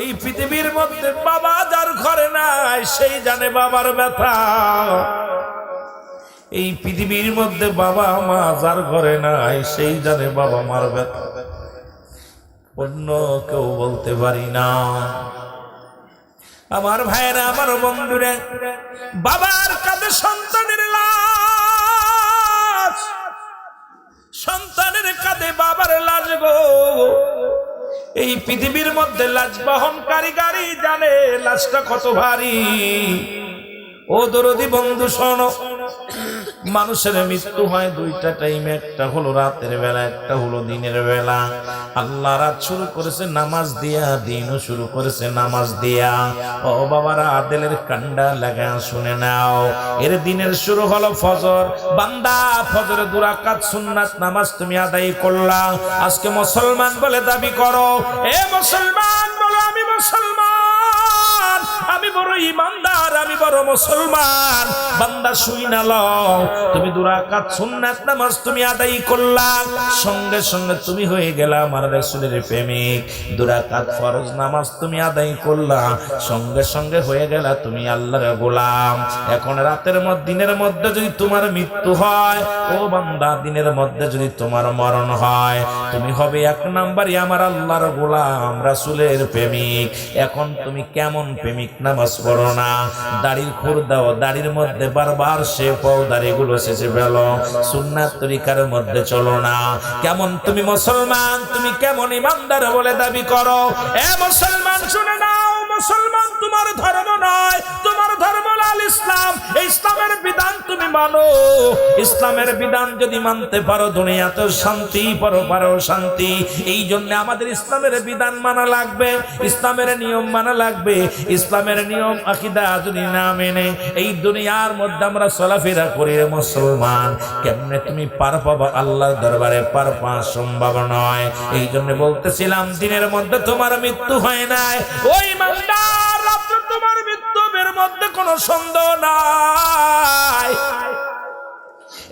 এই পৃথিবীর মধ্যে বাবা যার ঘরে নাই, সেই জানে বাবার ব্যথা। এই পৃথিবীর মধ্যে বাবা মা যার ঘরে নাই, সেই জানে বাবা মার ব্যথা। অন্য কেউ বলতে পারি না। আমার ভাইয়েরা, আমার বন্ধুরা, বাবার কাঁধে সন্তানের লাশ। সন্তানের কাঁধে বাবার লাশ গো। এই পৃথিবীর মধ্যে লাশ বহনকারী গাড়ি জানে লাশটা কত ভারী। ও দরদি বন্ধু শোনো মানুষের মৃত্যু হয় দুইটা টাইম একটা হলো রাতের বেলা, একটা হলো দিনের বেলা। আল্লাহ রাত শুরু করেছে নামাজ দিয়া, দিনও শুরু করেছে নামাজ দিয়া। ও বাবারা, আদেলের কান্ডা লাগা শুনে নাও। এর দিনের শুরু হলো ফজর। বান্দা, ফজরে দুরাকাত সুন্নাত নামাজ তুমি আদায় করলা। আজকে মুসলমান বলে দাবি করো, এ মুসলমান, বলো আমি মুসলমান। বড় ইমানদার, আমি বড় মুসলমান। বান্দা শুই না লও তুমি দুরাকাত সুন্নাত নামাজ তুমি আদায় করলা। সঙ্গে সঙ্গে তুমি হয়ে গেলা আমার রাসূলের প্রেমিক। দুরাকাত ফরজ নামাজ তুমি আদায় করলা। সঙ্গে সঙ্গে হয়ে গেলা তুমি আল্লাহর গোলাম। এখন রাতের মধ্যে, দিনের মধ্যে যদি তোমার মৃত্যু হয়, ও বান্দা, দিনের মধ্যে যদি তোমার মরণ হয়, তুমি হবে এক নাম্বারই আমার আল্লাহর গোলাম, রাসূলের প্রেমিক। এখন তুমি কেমন প্রেমিক নামাজ পড়ো না। দাড়ির খুর দাও, দাড়ির মধ্যে বারবার সে পাও দাড়িগুলো শেষে ফেলো। সুন্নাত তরিকার মধ্যে চলো না। কেমন তুমি মুসলমান, তুমি কেমন ইমানদার বলে দাবি করো? এ মুসলমান, শুনে নাও। মুসলমান, তোমার ধর্ম নয়। তোমার ধর্ম লাল ইসলাম। ইসলামের বিধান তুমি মানো। ইসলামের বিধান যদি মানতে পারো দুনিয়াতে শান্তি পারো পারো শান্তি। এই জন্য আমাদের ইসলামের বিধান মানা লাগবে, ইসলামের নিয়ম মানা লাগবে। ইসলামের নিয়ম, আকিদা যদি না মেনে, এই দুনিয়ার মধ্যে আমরা চলাফেরা করি মুসলমান। কেমনে তুমি পার পাবো? আল্লাহর দরবারে পার পাওয়া সম্ভব নয়। এই জন্য বলতেছিলাম, দিনের মধ্যে তোমার মৃত্যু হয় নাই। ওই রাত্রে তোমার মৃত্যুর মধ্যে কোনো সন্দেহ নাই।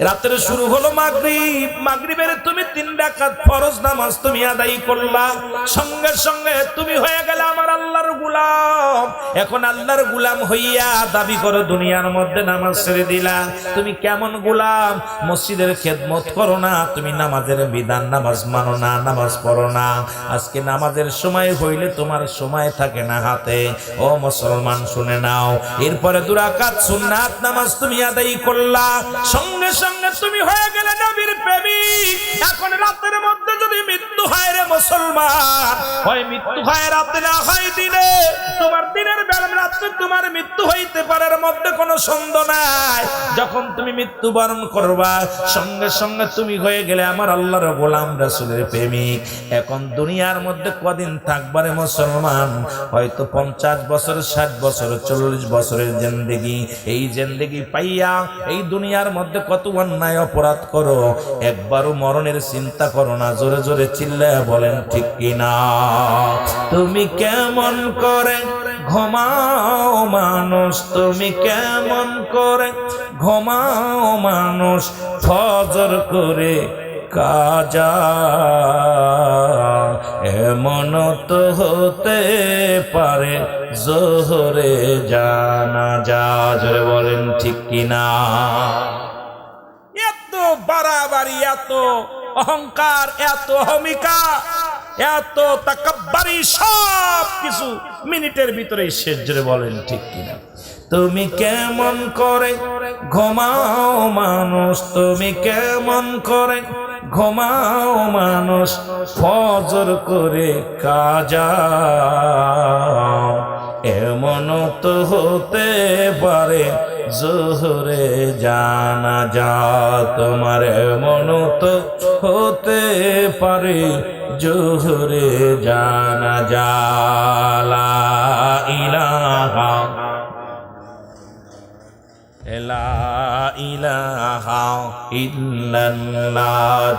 রাত্রে শুরু হলো মাগরিব। মাগরিবের তুমি তিন রাকাত ফরজ নামাজ তুমি আদায় করলা। সঙ্গে সঙ্গে তুমি হয়ে গেলে আমার আল্লাহর গুলাম। এখন আল্লাহর গুলাম হইয়া দাবি করো দুনিয়ার মধ্যে নামাজ ছেড়ে দিলা। তুমি কেমন গুলাম? মসজিদের খেদমত করো না। তুমি নামাজের বিধান নামাজ মানো না, নামাজ পড়ো না। আজকে নামাজের সময় হইলে তোমার সময় থাকে না হাতে। ও মুসলমান শুনে নাও। এরপরে দুরাকাত সুন্নাত নামাজ তুমি আদায় করলা। সঙ্গে সঙ্গে তুমি হয়ে গেলে নবীর প্রেমিক। এখন রাতের মধ্যে যদি মৃত্যু হয় রে মুসলমান। হয় মৃত্যু হয় না হয় দিনে। তোমার দিনের বেলা রাত্রে তোমার মৃত্যু হইতে পারে মধ্যে কোনো সন্দেহ নাই। যখন তুমি মৃত্যু বরণ করবা, সঙ্গে সঙ্গে তুমি হয়ে গেলে আমার আল্লাহর গোলাম রাসূলের প্রেমিক। এখন দুনিয়ার মধ্যে কদিন থাকবারে মুসলমান? হয়তো পঞ্চাশ বছর, ষাট বছর, চল্লিশ বছরের জিন্দেগি। এই জিন্দেগি পাইয়া এই দুনিয়ার মধ্যে কত অন্যায় অপরাধ করো। একবারও মরণের চিন্তা করো না, জোরে জোরে চিল্লায় বলেন, ঠিক কিনা? তুমি কেমন করে ঘুমাও মানুষ? তুমি কেমন করে ঘুমাও মানুষ? ফজর করে কাজা। এমন তো হতে পারে জোহরে জানা যা জোরে বলেন, ঠিক কিনা? এত বাড়াবাড়ি, এত অহংকার, এত অহমিকা, এত তাকাব্বারি, সব কিছু মিনিটের ভিতরে শেষ, জোরে বলেন ঠিক কিনা? তুমি কেমন করে ঘুমাও মানুষ? তুমি কেমন করে ঘুমাও মানুষ? ফজর করে কাজা। এমন তো হতে পারে জোহরে জানা যা তোমার এমন তো হতে পারে। জোহরে জানা জালা ইলাহা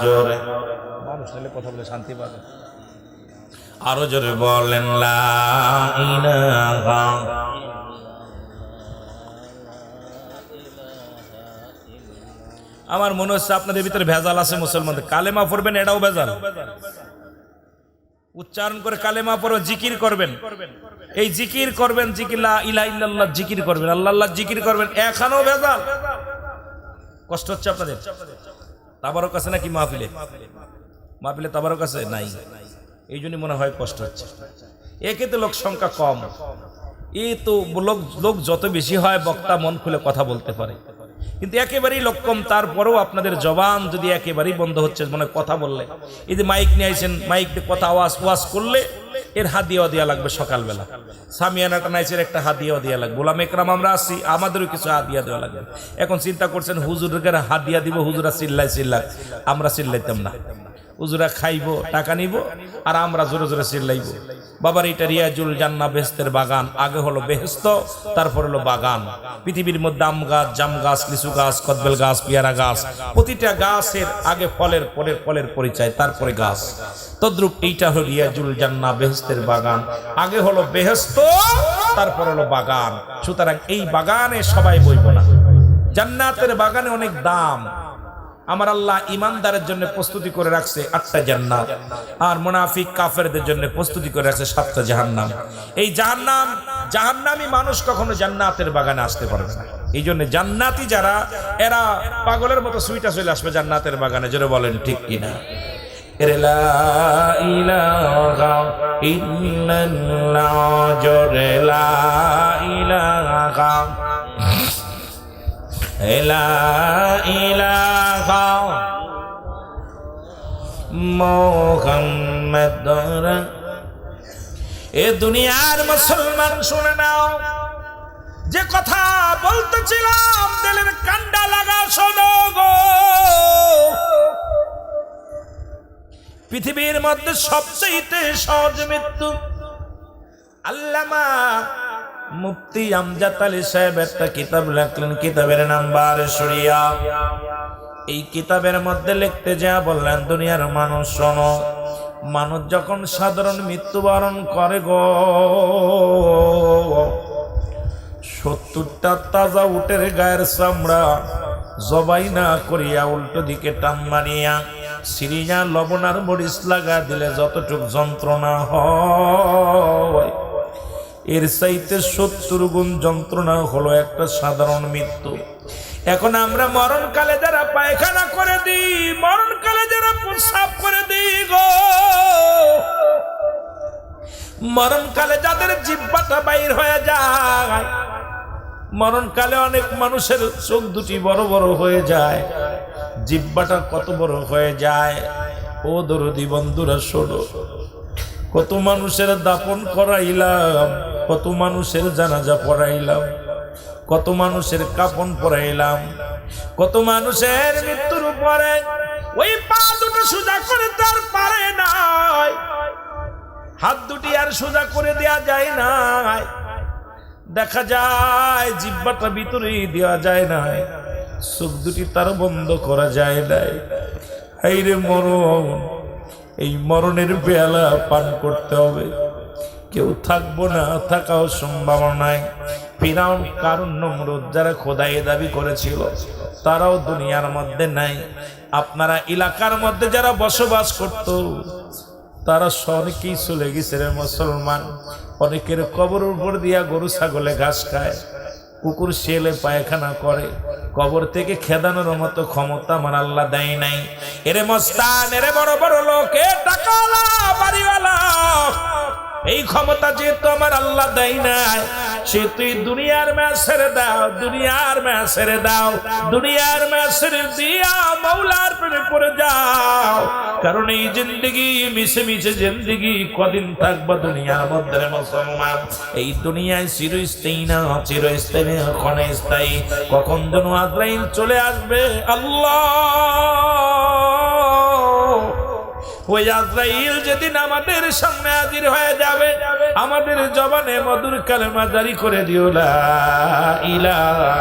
জোরে। কথা শান্তি আরও জোরে বলেন, লা ইলাহা আমার মনে হচ্ছে আপনাদের ভিতরে ভেজাল আছে মুসলমানদের কালেমা পড়বেন, এটাও ভেজাল। উচ্চারণ করে কালেমা পড়ো, জিকির করবেন। এই জিকির করবেন, জিকির, লা ইলা ইল্লাল্লাহ জিকির করবেন আল্লাহ আল্লাহ জিকির করবেন, এখানেও ভেজাল। কষ্ট হচ্ছে আপনাদের? তাবারক কাছে নাকি মাহফিলে? মাহফিলে তাবারক কাছে নাই। এই জন্য মনে হয় কষ্ট হচ্ছে। একে তো লোক সংখ্যা কম। এ তো লোক লোক যত বেশি হয়, বক্তা মন খুলে কথা বলতে পারে। কিন্তু একেবারেই লক্ষ্যম তারপরেও আপনাদের জবান যদি একেবারেই বন্ধ হচ্ছে মানে কথা বললে। এই মাইক নিয়ে আইছেন, মাইক দিয়ে কথা আওয়াজ ওয়াজ করলে এর হাত দিয়ে দেওয়া লাগবে সকালবেলা। সামিয়ানাটা নাইসের একটা হাত দিয়ে দেওয়া লাগবে। গোলাম একরাম আমরা আসি আমাদেরও কিছু হাত দিয়া দেওয়া লাগবে। এখন চিন্তা করছেন, হুজুরকে হাত দিয়া দিব, হুজুরা চিল্লাই চিল্লাই আমরা চিল্লাইতাম না। হুজুরা খাইব, টাকা নিব, আর আমরা জোরে জোরে চিল্লাইব। বাবার এটা রিয়াজুল জান্না বেহেস্তের বাগান। আগে হলো বেহেস্ত, তারপর হলো বাগান। পৃথিবীর মধ্যে আম গাছ, জাম গাছ, লিচু গাছ, কদবেল গাছ, পেয়ারা গাছ, প্রতিটা গাছের আগে ফলের, পরের ফলের পরিচয়, তারপরে গাছ। তদ্রুপ এইটা হলো রিয়াজুল জান্না বেহেস্তের বাগান। আগে হলো বেহেস্ত, তারপর হলো বাগান। সুতরাং এই বাগানে সবাই বইব না। জান্নাতের বাগানে অনেক দাম। আমার আল্লাহ ইমানদারের জন্য প্রস্তুতি করে রাখছে আটটা জান্নাত। আর মুনাফিক কাফেরদের জন্য প্রস্তুতি করে রাখছে সাতটা জাহান্নাম। এই জাহান্নাম, জাহান্নামী মানুষ কখনো জান্নাতের বাগানে আসতে পারবে না। এই জন্য জান্নাতি যারা, এরা পাগলের মতো সুইটা চলে আসবে জান্নাতের বাগানে, জোরে বলেন ঠিক কিনা? ইল্লাল্লাহ, জোরে লা লা ইলাহা মোহাম্মদ এ দুনিয়ার মুসলমান শুনে নাও। যে কথা বলতেছিলাম, দিলের কান্ডা লাগা শোনো গো। পৃথিবীর মধ্যে সবচেয়ে সহজ মৃত্যু আল্লামা মুফতি আমজাদ আলী সাহেব একটা কিতাব লেখলেন, কিতাবের নাম বার এই কিতাবের মধ্যে লিখতে যা বললেন, দুনিয়ার মানুষ শোনো, মানুষ যখন সাধারণ মৃত্যুবরণ করে গো, সত্তরটা তাজা উটের গায়ের চামড়া জবাই না করিয়া উল্টো দিকে টান মারিয়া সিরিয়া লবণার মরিচ লাগা দিলে যতটুক যন্ত্রণা হয় এর চাইতে সত্তর গুণ যন্ত্রণা হলো একটা সাধারণ মৃত্যু। এখন আমরা মরণকালে যারা পায়খানা করে দিই, মরণকালে যারা প্রসাব করে দিই গো। মরণকালে যাদের জিব্বাটা বাইর হয়ে যায়, মরণকালে অনেক মানুষের চোখ দুটি বড় বড় হয়ে যায় জিব্বাটা কত বড় হয়ে যায়। ও দরদি বন্ধুরা, শোনো, কত মানুষের দাপন করাইলাম কত মানুষের জানাজা পড়াইলাম, কত মানুষের কাপন পড়াইলাম, কত মানুষের মৃত্যুর উপরে ওই পা দুটো সোজা করে তার পারে নাই। হাত দুটি আর সোজা করে দেয়া যায় না দেখা যায় জিব্বাটা ভিতরে দেওয়া যায় না চোখ দুটি তার বন্ধ করা যায় নাই। হাইরে মরণ, এই মরণের বেলা পান করতে হবে। কেউ থাকব না, থাকাও সম্ভাবনায় ফিরাউন কারণ নমরুদ যারা খোদাই দাবি করেছিল, তারাও দুনিয়ার মধ্যে নাই। আপনারা এলাকার মধ্যে যারা বসবাস করত, তারা অনেকেই চলে গেছে রে মুসলমান। অনেকের কবর উপর দিয়া গরু, ছাগলে ঘাস খায়, কুকুর শেলে পায়খানা করে। কবর থেকে খেদানোর মতো ক্ষমতা আমার আল্লাহ দেয় নাই। এরে মস্তান, এরে বড় বড় লোক বাড়িওয়ালা এই ক্ষমতা যেহেতু আমার আল্লাহ দেয় নাই সে তুই দুনিয়ার ম্যাচ দাও, দুনিয়ার ম্যাচ দাও, দুনিয়ার ম্যাচ দিয়া মৌলার প্রেমে পড়ে যাও। কারণ এই জিন্দগি, মিশে মিশে জিন্দগি, কদিন থাকবা দুনিয়ার মধ্যে মুসলমান। এই দুনিয়ায় চিরস্থায়ী না, চিরস্থায়ী ক্ষণস্থায়ী। কখন যেন আজরাইল চলে আসবে, আল্লাহ। ওই আজরাইল যেদিন আমাদের সামনে হাজির হয়ে যাবে, আমাদের জবানে মধুর কালেমা জারি করে দিও, লা ইলাহা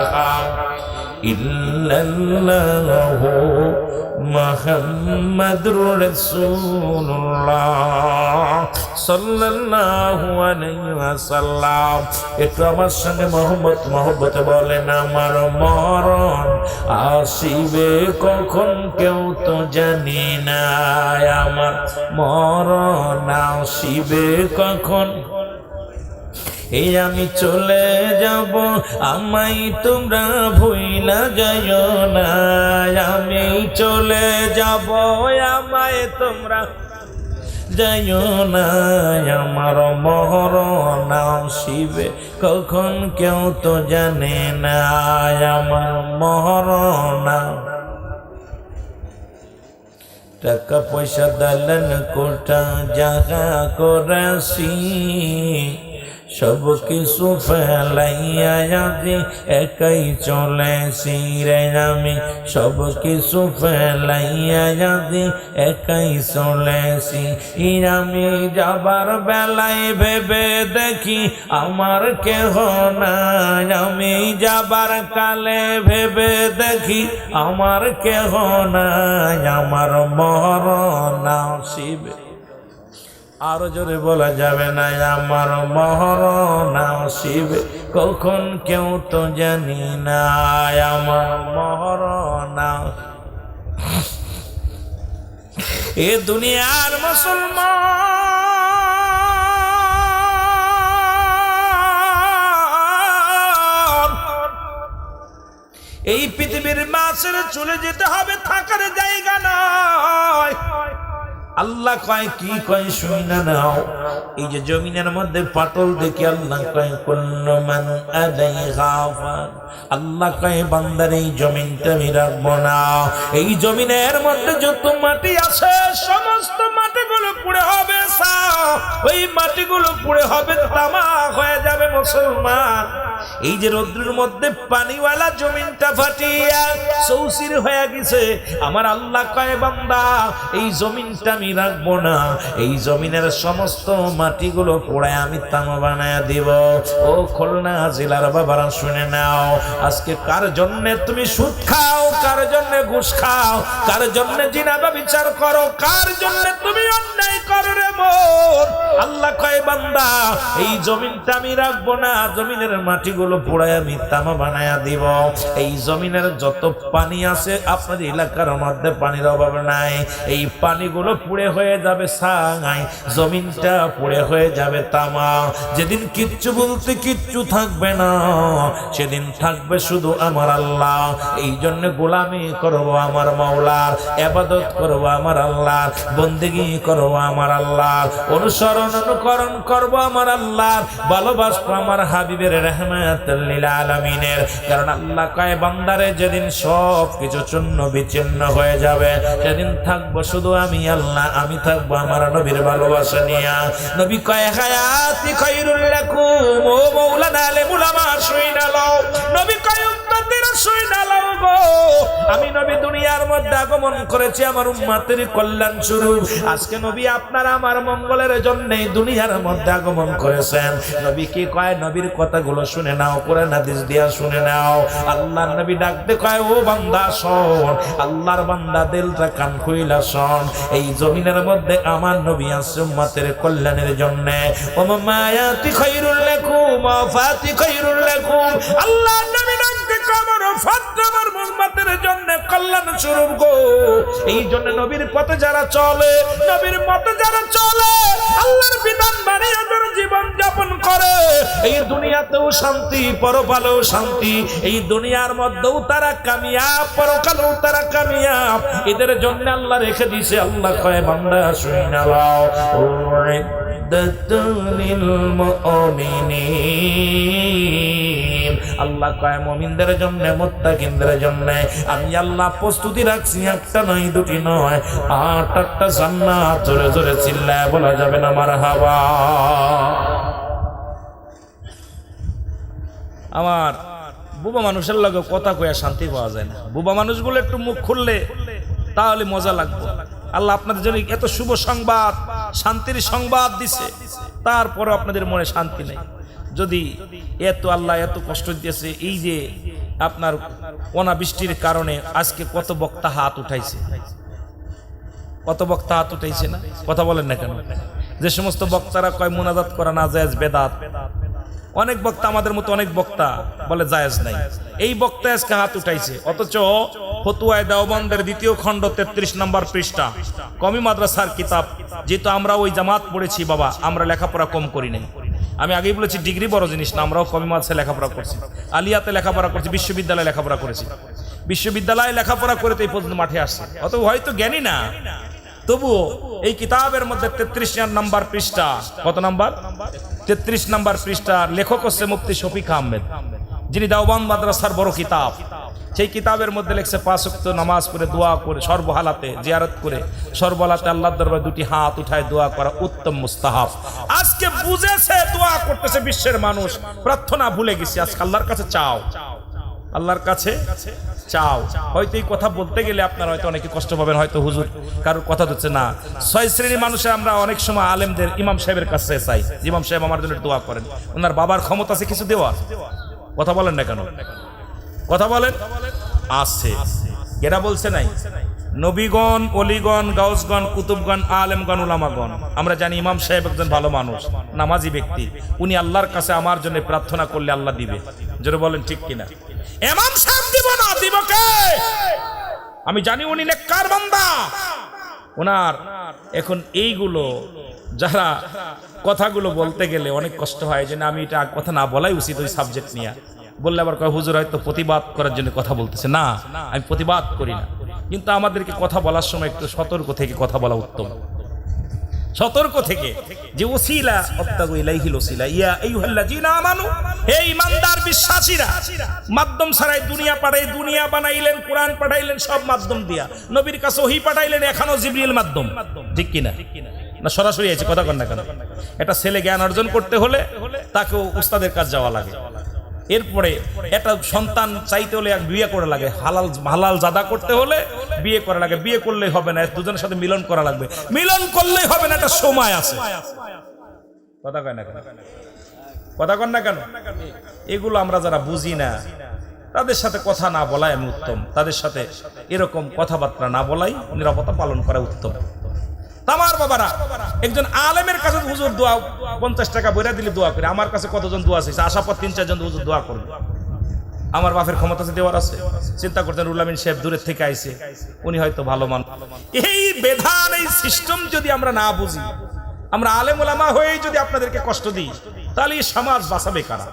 ইল্লাল্লাহু মোহাম্মদুর রাসূলুল্লাহ সাল্লাল্লাহু আলাইহি ওয়াসাল্লাম একটু আমার সঙ্গে মোহাম্মদ মোহাম্মত বলেন আমার মরণ আসিবে কখন কেউ তো জানি না আমার মরণ আসিবে কখন এই আমি চলে যাব আমাই তোমরা ভুইলা যাইও না। আমি চলে যাব, আমায় তোমরা যাইও না। আমার মহর মরণ শিবে, কখন কেউ তো জানে না। আমার মরণ টাকা পয়সা দালান কোটা জাগা করাসি সব কিছু ফেলাইয়া আজি একাই চলেছি রে আমি। সব কিছু ফেলাইয়া আজি একাই চলেছি ই আমি যাবার বেলায় ভেবে দেখি আমার কেহ নাই। আমি যাবার কালে ভেবে দেখি আমার কেহ নাই। আমার মরণ শিবে আরও জোরে বলা যাবে না, আমার মহরণ শিবে। কখন কেউ তো জানি না, আমার মহরণ এ দুনিয়ার মুসলমান। এই পৃথিবীর মাছের চলে যেতে হবে, থাকার জায়গা নয়। আল্লাহ কয়, কি কয় শুই না নাও। এই যে জমিনের মধ্যে পাটল দেখি আল্লাহ কয় কোন মান আল্লাহ কয়, বান্দার এই জমিনটা আমি রাখব না। এই জমিনের মধ্যে যত মাটি আছে, সমস্ত মাটিগুলো পুড়ে হবে সাফ। ওই মাটিগুলো পুড়ে হবে তামা হয়ে যাবে। মুসলমান। এই যে রৌদ্রের মধ্যে পানিওয়ালা জমিনটা ফাটিয়া সৌসির হয়ে গেছে। আমার আল্লাহ কয়, বান্দা, এই জমিনটা আমি রাখব না। এই জমিনের সমস্ত মাটিগুলো পোড়ায় আমি তামা বানায় দিব। ও খুলনা জেলার বাবারা, শুনে নাও, আজকে কার জন্যে তুমি সুদ খাও, কার জন্যে ঘুষ খাও, কার জন্য জিনাবা বিচার করো, কার জন্য তুমি অন্যায় করো রে মোর? আল্লাহ কয়, বান্দা, এই জমিনটা আমি রাখব না জমিনের মাটিগুলো পোড়ায় আমি তামা বানায়া দিব। এই জমিনের যত পানি আছে, আপনার এলাকার মধ্যে পানির অভাব নাই। এই পানিগুলো পুড়ে হয়ে যাবে সাঙাই জমিনটা পুড়ে হয়ে যাবে তামা। যেদিন কিচ্ছু বলতে কিচ্ছু থাকবে না, সেদিন থাকবে শুধু আমার আল্লাহ। এই জন্য গোলামি করব আমার মাওলার, এবাদত করব আমার আল্লাহ, বন্দেগি করব আমার আল্লাহ। অনুসরণ, অনুকরণ করব আমার আল্লাহ, ভালোবাসবো আমার হাবিবের রহমাতুল্লিল আলমিনের। কারণ আল্লাহ কয় বান্দারে যেদিন সব কিছু চূন্য বিচ্ছিন্ন হয়ে যাবে, সেদিন থাকব শুধু আমি আল্লাহ, আমি থাকব আমার নবীর ভালোবাসা নিয়া। নবী কয়, হায়াতি খৈরুল লাকুম, ও মৌলানা আলে মুলামা শুইনা আমি নবী দুনিয়ার মধ্যে আগমন করেছি, আমার উম্মতের কল্যাণ শুরু আজকে নবী আপনার আমার মঙ্গলের জন্য দুনিয়ার মধ্যে আগমন করেছেন। নবী কি কয়? নবীর কথাগুলো শুনে নাও করে নাদিস দিয়া শুনে নাও। আল্লাহর নবী ডাকতে কয়, ও বান্দা, শোন, আল্লাহর বান্দা দিলটা কান খুইলা শোন। এই জমিনের মধ্যে আমার নবী আছে উম্মতের কল্যাণের জন্য। ও মায়াতি খায়রুল লাকুম। আল্লাহর নবী ডাকতে জন্য কল্যাণ স্বরূপ গো। এই জন্য নবীর পথে যারা চলে, নবীর পথে যারা চলে, আল্লাহর বিধান মানিয়ে জীবন যাপন করে, এই দুনিয়াতেও শান্তি, পরকালেও শান্তি। এই দুনিয়ার মধ্যেও তারা কামিয়াব, পরকালেও তারা কামিয়াব। এদের জন্য আল্লাহ রেখে দিছে, আল্লাহ কয়, বান্দা শুই না আল্লাহ কয়, মুমিনদের জন্য জন্য আমি আল্লাহ প্রস্তুতি রাখছি, একটা নয়, দুটি নয়, আট, আটটা জোরে জোরে চিল্লায় বলা যাবে না, মারহাবা। আমার বুবা মানুষের লগে কথা কয়া শান্তি পাওয়া যায় না। বুবা মানুষগুলো একটু মুখ খুললে তাহলে মজা লাগবে। আল্লাহ আপনাদের জন্য এত শুভ সংবাদ। শান্তির সংবাদ দিছে তারপরে আপনাদের মনে শান্তি নেই। যদি এত আল্লাহ এত কষ্ট দিয়েছে, এই যে আপনার অনাবৃষ্টির কারণে আজকে কত বক্তা হাত উঠাইছে। কত বক্তা হাত উঠাইছে না? কথা বলেন না কেন? যে সমস্ত বক্তারা কয় মোনাজাত করা না যায় বেদাত। অনেক বক্তা আমাদের মতো অনেক বক্তা বলে জায়েজ নাই। এই বক্তা আজকে হাত উঠাইছে। অথচ ফতুয়ায় দেওবন্দের দ্বিতীয় খণ্ড তেত্রিশ নম্বর পৃষ্ঠা, কমি মাদ্রাসার কিতাব, যেহেতু আমরা ওই জামাত পড়েছি বাবা, আমরা লেখাপড়া কম করি নাই। আমি আগেই বলেছি, ডিগ্রি বড় জিনিস না, আমরাও কমি মাদ্রাসায় লেখাপড়া করছি। আলিয়াতে লেখাপড়া করছি, বিশ্ববিদ্যালয়ে লেখাপড়া করেছি। বিশ্ববিদ্যালয়ে লেখাপড়া করে তো এই পর্যন্ত মাঠে আসছে। অত হয়তো জ্ঞানী না। তবুও এই কিতাবের মধ্যে তেত্রিশ নাম্বার পৃষ্ঠা। কত নাম্বার? তেত্রিশ নাম্বার পৃষ্ঠা লেখক হচ্ছে মুফতি শফিক আহমেদ, যিনি দাওবান মাদ্রাসার বড় কিতাব। সেই কিতাবের মধ্যে লেখছে, পাঁচ ওয়াক্ত নামাজ পড়ে দোয়া করে, সর্বহালাতে জিয়ারত করে, সর্বহালাতে আল্লাহ দরবার দুটি হাত উঠায় দোয়া করা উত্তম মুস্তাহাব। আজকে বুঝেছে দোয়া করতেছে বিশ্বের মানুষ। প্রার্থনা ভুলে গেছি, আজকে আল্লাহর কাছে চাও। আল্লাহর কাছে চাও। হয়তো এই কথা বলতে গেলে আপনারা হয়তো অনেকে কষ্ট পাবেন, হয়তো হুজুর কারোর কথা হচ্ছে না। ছয় শ্রেণির মানুষে আমরা অনেক সময় আলেমদের ইমাম সাহেবের কাছে চাই। ইমাম সাহেব আমার জন্য দোয়া করেন। ওনার বাবার ক্ষমতা আছে, কিছু দেওয়া কথা বলেন না কেন? কথা বলেন? আছে। এরা বলছে নাই, নবীগণ, অলিগণ, গাউসগণ, কুতুবগণ, আলেমগণ, উলামাগণ। আমরা জানি ইমাম সাহেব একজন ভালো মানুষ, নামাজি ব্যক্তি। উনি আল্লাহর কাছে আমার জন্য প্রার্থনা করলে আল্লাহ দিবে। জোরে বলেন ঠিক কিনা? ইমাম সাহেব দিব না, দিব কে? আমি জানি উনি নেককার বান্দা। ওনার এখন এইগুলো, যারা কথাগুলো বলতে গেলে অনেক কষ্ট হয়, যে না, আমি এটা কথা না বলাই উচিত ওই সাবজেক্ট নিয়ে। বললে আবার কয়, হুজুর হয়তো প্রতিবাদ করার জন্য কথা বলতেছে। না, আমি প্রতিবাদ করি না। কিন্তু আমাদেরকে কথা বলার সময় একটু সতর্ক থেকে কথা বলা উত্তম। সতর্ক থেকে যে ওসিলা, অত্যাগু ইলাইহিল ওসিলা, ইয়া আইয়ুহাল্লাযিনা আমানু, হে ঈমানদার বিশ্বাসীরা, মাধ্যম ছাড়াই দুনিয়া পাঠাই দুনিয়া বানাইলেন, কোরআন পাঠাইলেন, সব মাধ্যম দিয়া। নবীর কাছে ওহী পাঠাইলেন এখনও জিবরিল মাধ্যম। ঠিক কিনা? না, সরাসরি আছে কথা কন না কেন? একটা ছেলে জ্ঞান অর্জন করতে হলে তাকে উস্তাদের কাছে যাওয়া লাগে। এরপরে একটা সন্তান চাইতে হলে এক বিয়ে করা লাগে। হালাল হালাল জাদা করতে হলে বিয়ে করা লাগে। বিয়ে করলেই হবে না, দুজনের সাথে মিলন করা লাগবে। মিলন করলেই হবে না, একটা সময় আছে। কথা কয় না কেন? কথা কন না কেন? এগুলো আমরা যারা বুঝি না, তাদের সাথে কথা না বলাই আমি উত্তম। তাদের সাথে এরকম কথাবার্তা না বলাই নিরাপত্তা পালন করা উত্তম। আমার বাবারা, একজন আলেমের কাছে হুজুর দোয়া পঞ্চাশ টাকা বইরা দিলে দোয়া করে। আমার কাছে কতজন দোয়া আছে আশা পর তিন, চারজন হুজুর দোয়া করবে। আমার বাপের ক্ষমতা আছে, দেওয়ার আছে। চিন্তা করতেন রুলামিন সাহেব দূরের থেকে আইছে। উনি হয়তো ভালো মান এই বেধান এই সিস্টেম যদি আমরা না বুঝি, আমরা আলেম ওলামা হয়েই যদি আপনাদেরকে কষ্ট দিই, তাহলে এই সমাজ বাঁচাবে কারা?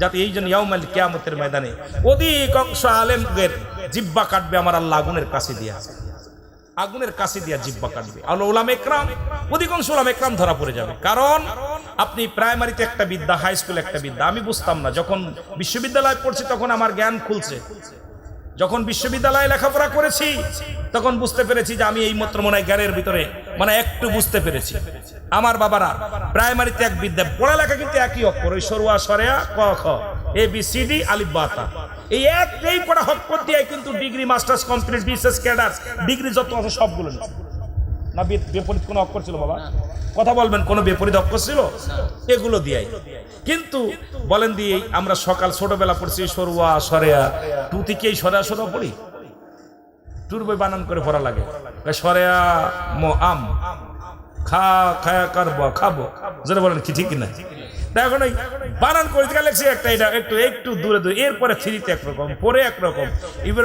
যাতে এই জন্য ইয়াউমাল কিয়ামতের ময়দানে অধিকাংশ আলেমদের জিব্বা কাটবে আমার আল্লাহ আগুনের কাছে দিয়া। আগুনের কাছে দিয়া জিব্বা কাটবে। আর ওলাম একরাম, অধিকাংশ ওলাম একরাম ধরা পড়ে যাবে। কারণ আপনি প্রাইমারিতে একটা বিদ্যা, হাই স্কুলে একটা বিদ্যা। আমি বুঝতাম না, যখন বিশ্ববিদ্যালয়ে পড়ছি তখন আমার জ্ঞান খুলছে। যখন বিশ্ববিদ্যালয়ে লেখাপড়া করেছি, তখন বুঝতে পেরেছি যে আমি এই মাত্র মনে হয় জ্ঞানের ভিতরে মানে একটু বুঝতে পেরেছি। আমার বাবারা প্রাইমারিতে এক বিদ্যা, পড়ালেখা কিন্তু একই অক্ষর, ওই সরুয়া, সরেয়া, ক, খ। এ বি সি ডি আলিফ বাতা এই এক এই কটা অক্ষর দিয়ে কিন্তু ডিগ্রি মাস্টার্স কমপ্লিট বিশেষ ক্যাডার ডিগ্রি যত আছে সবগুলো না বিপরীত কোনো অক্ষর ছিল বাবা? কথা বলবেন, কোনো বিপরীত অক্ষর ছিল? এগুলো দিয়াই। কিন্তু বলেন দিয়ে আমরা সকাল ছোটবেলা পড়ছি, সরুয়া, সরেয়া। টু থেকে এই সরেয়া সরেয়া পড়ি? টুর বই বানান করে পড়া লাগে। সরেয়া মো আম। খা, খায়া কারবো, খাব। যেটা বলেন কি, ঠিক না? তা এখন ওই বানান করে লেখছি একটা এটা একটু একটু দূরে দূরে, এরপরে থ্রিতে একরকম, পরে একরকম। এবার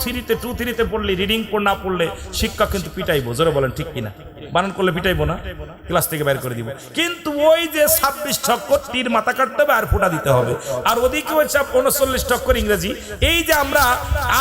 থ্রিতে টু থ্রিতে পড়লে রিডিং না পড়লে শিক্ষা কিন্তু পিটাইবো, জোরে বলেন ঠিক কিনা? বানান করলে পিটাইবো না, ক্লাস থেকে বের করে দিব। কিন্তু ওই যে ছাব্বিশ ছক্কর তীর মাথা কাটতে হবে আর ফোটা দিতে হবে। আর ওদিকে হচ্ছে উনচল্লিশ টক্কর ইংরেজি। এই যে আমরা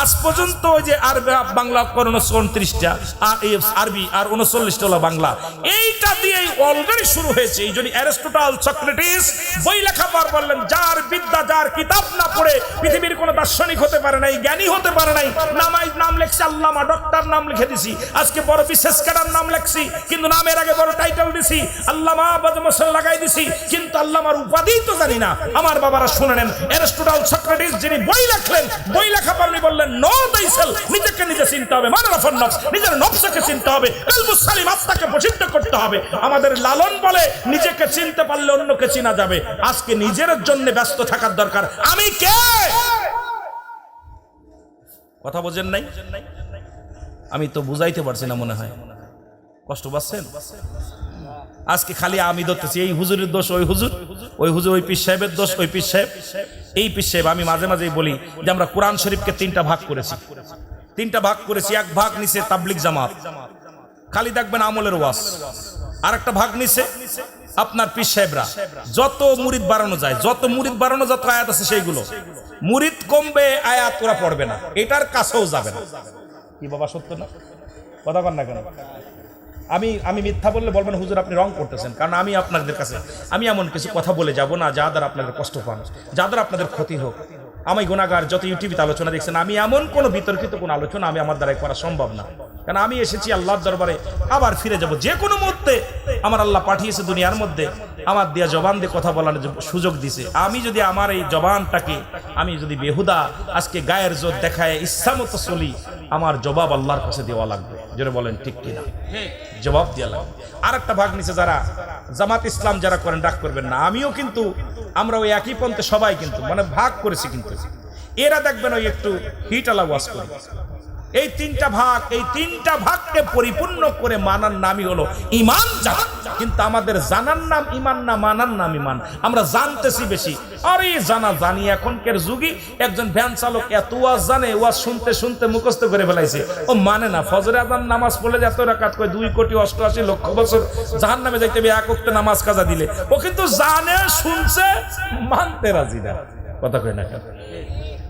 আজ পর্যন্ত ওই যে আর বাংলা অক্ষর উনচল্লিশটা, আর আরবি আর উনচল্লিশটা হলো বাংলা। এইটা দিয়েই অলরেডি শুরু হয়েছে। এই জন্য অ্যারিস্টোটাল, সক্রেটিস বই লেখা পার বললেন, যার বিদ্যা, যার কিতাব না পড়ে পৃথিবীর কোনো দার্শনিক হতে পারে নাই, জ্ঞানী হতে পারে নাই। নামাই নাম লেখছি, আল্লামা ডক্টর নাম লিখে দিছি। আজকে বড় বিশেষ ক্যাডার নাম লেখছি। কিন্তু নামের আগে বড় টাইটেল দিছি। আল্লামা বদমসল লাগাই দিছি, কিন্তু আল্লামার উপাধি তো জানি না। আমার বাবারা শুনে নেন, অ্যারিস্টোটাল সক্রেটিস যিনি বই লেখলেন, বই লেখা পারনি বললেন, নো দাইসেল, নিজেকে নিজে চিনতে হবে মানে রফন নফস, নিজের নফসকে চিনতে হবে, কলবুস সালিম আত্মাকে প্রসিদ্ধ করতে হবে। আমাদের লালন বলে, নিজেকে চিনতে পারলে অন্যকে চিনা যাবে। আজকে নিজের জন্য ব্যস্ত থাকার দরকার। আমি কে? কথা বোঝেন নাই? আমি তো বুঝাইতে পারছি না মনে হয়। কষ্ট পাচ্ছেন? আজকে খালি আমি ধরতেছি, এই হুজুরের দোষ ওই হুজুর ওই হুজুর, ওই পীর সাহেবের দোষ ওই পীর সাহেব। এই পীর সাহেব, আমি মাঝে মাঝেই বলি যে আমরা কোরআন শরীফকে তিনটা ভাগ করেছি। তিনটা ভাগ করেছি, এক ভাগ নিচে তাবলিক জামাত। খালি দেখবেন আমলের ওয়াস আর একটা ভাগ নিচে আপনার পীর সাহেবরা। যত মুরিদ বাড়ানো যায়, যত মুরিদ বাড়ানো যত আয়াত আছে সেইগুলো। মুরিদ কমবে, আয়াত ওরা পড়বে না। এটার কাছেও যাবে না। কি বাবা, সত্য না? কথা কর না কেন? আমি আমি মিথ্যা বললে বলবেন, হুজুর, আপনি রং করতেছেন। কারণ আমি আপনাদের কাছে, আমি এমন কিছু কথা বলে যাব না, যা দ্বারা আপনাদের কষ্ট পান, যা দ্বারা আপনাদের ক্ষতি হোক। আমি গুণাগার যত ইউটিউবে আলোচনা দেখছেন, আমি এমন কোনো বিতর্কিত কোনো আলোচনা আমি আমার দ্বারাই করা সম্ভব না। কারণ আমি এসেছি আল্লাহর দরবারে, আবার ফিরে যাব। যে কোনো মুহূর্তে আমার আল্লাহ পাঠিয়েছে দুনিয়ার মধ্যে। আমার দিয়া জবান দিয়ে কথা বলার সুযোগ দিছে। আমি যদি আমার এই জবানটাকে, আমি যদি বেহুদা আজকে গায়ের জোর দেখায় ইচ্ছামতো চলি, আমার জবাব আল্লাহর কাছে দেওয়া লাগবে। যেটা বলেন, ঠিক কিনা? জবাব দেওয়া লাগবে। আর একটা ভাগ নিচে যারা, জামাত ইসলাম যারা করেন ডাক করবেন না। আমিও কিন্তু আমরা ওই একই পন্থে সবাই কিন্তু মানে ভাগ করেছি কিন্তু। এরা দেখবেন ওই একটু হিট আলা ওয়াজ করি। এই তিনটা ভাগ, এই তিনটা ভাগকে পরিপূর্ণ করে মানার নামই হলো ইমান জানা। কিন্তু আমাদের জানার নাম ইমান না মানার নাম ইমান আমরা জানতেছি বেশি। আরে জানা, জানি এখনকার যুগই একজন ভ্যান চালক এত ওয়াজ জানে, ওয়াজ শুনতে শুনতে মুখস্থ করে ফেলাইছে। ও মানে না, ফজরে আদান নামাজ পড়লে এত রাকাত কয়, দুই কোটি অষ্টআশি লক্ষ বছর জাহান নামে যাইতে হবে, এক ওয়াক্তে নামাজ কাজা দিলে। ও কিন্তু জানে, শুনছে, মানতে রাজি না। কথা কয় না কেন?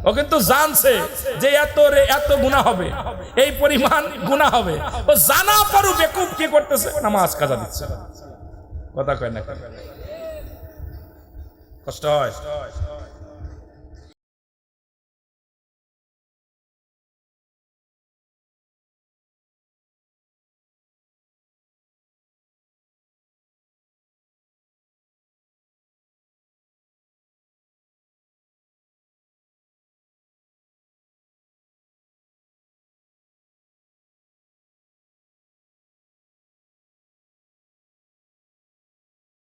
ও কিন্তু জানছে যে এত রে, এত গুণা হবে। এই পরিমাণ গুণা হবে। ও জানা পারু বেকুব কি করতেছে। নামাজ কাজা দিচ্ছে। কথা কয় না কষ্ট হয়?